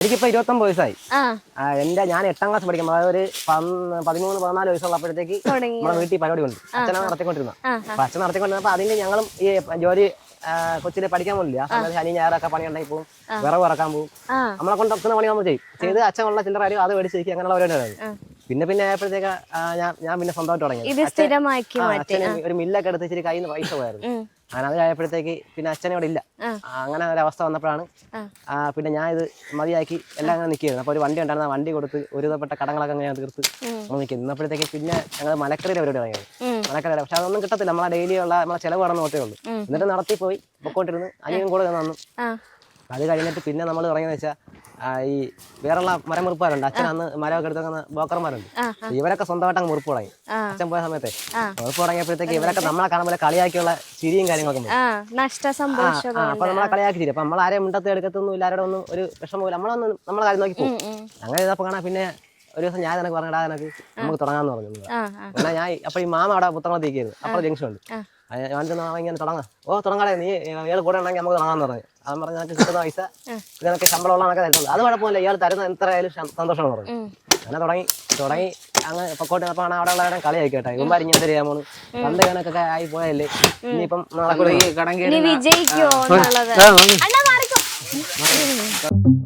എനിക്കിപ്പോ ഇരുപത്തൊമ്പത് വയസ്സായി. എന്റെ ഞാൻ എട്ടാം ക്ലാസ് പഠിക്കുമ്പോൾ അതായത് ഒരു പതിമൂന്ന് പതിനാല് വയസ്സുള്ളപ്പോഴത്തേക്ക് നമ്മുടെ വീട്ടിൽ പരിപാടി ഉണ്ട് അച്ഛനാണ് നടത്തിക്കൊണ്ടിരുന്നത് അപ്പൊ അച്ഛൻ നടത്തിക്കൊണ്ടിരുന്നപ്പോ അതിന് ഞങ്ങളും ഈ ജോലി കൊച്ചിയിൽ പഠിക്കാൻ പോലില്ല ആ സമയത്ത് ശനി ഞായറൊക്കെ പണി ഉണ്ടായി പോകും വിറവ് ഇറക്കാൻ പോകും നമ്മളെ കൊണ്ട് ഒക്കുന്ന പണി നമ്മൾ ചെയ്യും. ചെയ്ത് അച്ഛനുള്ള ചില്ലറ കാര്യം അത് മേടിച്ച് ശരിക്കും അങ്ങനെയുള്ള പരിപാടി പിന്നെ പിന്നെ ആയപ്പോഴത്തേക്ക് ഞാൻ ഞാൻ പിന്നെ സ്വന്തമായിട്ട് തുടങ്ങി. അച്ഛന് ഒരു മില്ലൊക്കെ എടുത്ത് ഇച്ചിരി കയ്യിൽ നിന്ന് പൈസ പോയായിരുന്നു. ആയപ്പോഴത്തേക്ക് പിന്നെ അച്ഛൻ ഇവിടെ ഇല്ല. അങ്ങനെ ഒരു അവസ്ഥ വന്നപ്പോഴാണ് പിന്നെ ഞാൻ ഇത് മതിയാക്കി എല്ലാം അങ്ങനെ നിൽക്കുകയായിരുന്നു. അപ്പോൾ ഒരു വണ്ടി ഉണ്ടായിരുന്നു. ആ വണ്ടി കൊടുത്ത് ഒരു വിധപ്പെട്ട കടങ്ങളൊക്കെ അങ്ങനെ തീർത്ത് നമ്മൾ നിൽക്കുന്നു ഇന്നപ്പോഴത്തേക്ക് പിന്നെ ഞങ്ങൾ മലക്കറിയുടെ പരിപാടി തുടങ്ങിയത് ഉം. മലക്കറിയുടെ പക്ഷെ അതൊന്നും കിട്ടത്തില്ല. നമ്മളെ ഡെയിലി ഉള്ള നമ്മളെ ചിലവ് കടന്നു പോട്ടേ ഉള്ളൂ. എന്നിട്ട് നടത്തി പോയി പൊക്കോട്ടിരുന്ന് അനിയും കൂടെ തന്നു. അത് കഴിഞ്ഞിട്ട് പിന്നെ നമ്മൾ തുടങ്ങിയെന്ന് വെച്ചാൽ ഈ വേറെയുള്ള മരം മുറിപ്പാരുണ്ട്. അച്ഛൻ അന്ന് മരമൊക്കെ എടുത്തങ്ങ് ബ്രോക്കർമാരുണ്ട് ആ, ഇവരൊക്കെ സ്വന്തമായിട്ട് അങ്ങ് മുറിപ്പ് തുടങ്ങി. അച്ഛൻ പോയ സമയത്തെ. മുറിപ്പ് തുടങ്ങിയപ്പോഴത്തേക്ക് ഇവരൊക്കെ നമ്മളെ കാണുമ്പോൾ കളിയാക്കിയുള്ള ചിരിയും കാര്യങ്ങളൊക്കെ അപ്പൊ നമ്മളെ കളിയാക്കി ചിരി അപ്പൊ നമ്മൾ ആരെയും മുണ്ടത്ത് എടുക്കത്തൊന്നും ഇല്ലാരുടെ ഒന്നും ഒരു വിഷമം പോലും നമ്മളൊന്ന് നമ്മളെ കാര്യം നോക്കി പോകും അങ്ങനെ ഇതപ്പോ കാണാൻ പിന്നെ ഒരു ദിവസം ഞാൻ നിനക്ക് പറഞ്ഞിടാ നിനക്ക് നമുക്ക് തുടങ്ങാന്ന് പറഞ്ഞു. അങ്ങനെ ഞാൻ അപ്പൊ ഈ മാമ അവിടെ പുത്തങ്ങളെ അപ്പോൾ ജംഗ്ഷൻ ഉണ്ട് ഇങ്ങനെ തുടങ്ങാം. ഓ തുടങ്ങാടെ നീ ഇയാൾ കൂടെ ഉണ്ടെങ്കിൽ നമുക്ക് തുടങ്ങാന്ന് പറഞ്ഞു. അത് പറഞ്ഞു നിനക്ക് കിട്ടുന്ന പൈസ ഇതിനൊക്കെ ശമ്പളം ഉള്ളതൊക്കെ തരുന്നത് അത് കുഴപ്പമില്ല ഇയാൾ തരുന്ന എത്ര ആയാലും ശ- സന്തോഷമാണ് പറഞ്ഞു. അങ്ങനെ തുടങ്ങി തുടങ്ങി അങ്ങ് പൊക്കോട്ട് അപ്പൊ അവിടെ ഉള്ളവരെ കളിയാക്കി കേട്ടോ ഇവന്മാർ ഇങ്ങനെ തരാൻ പോണു? പണ്ട് കണക്കൊക്കെ ആയി പോയല്ലേ ഇനിയിപ്പം കൂടെ ഈ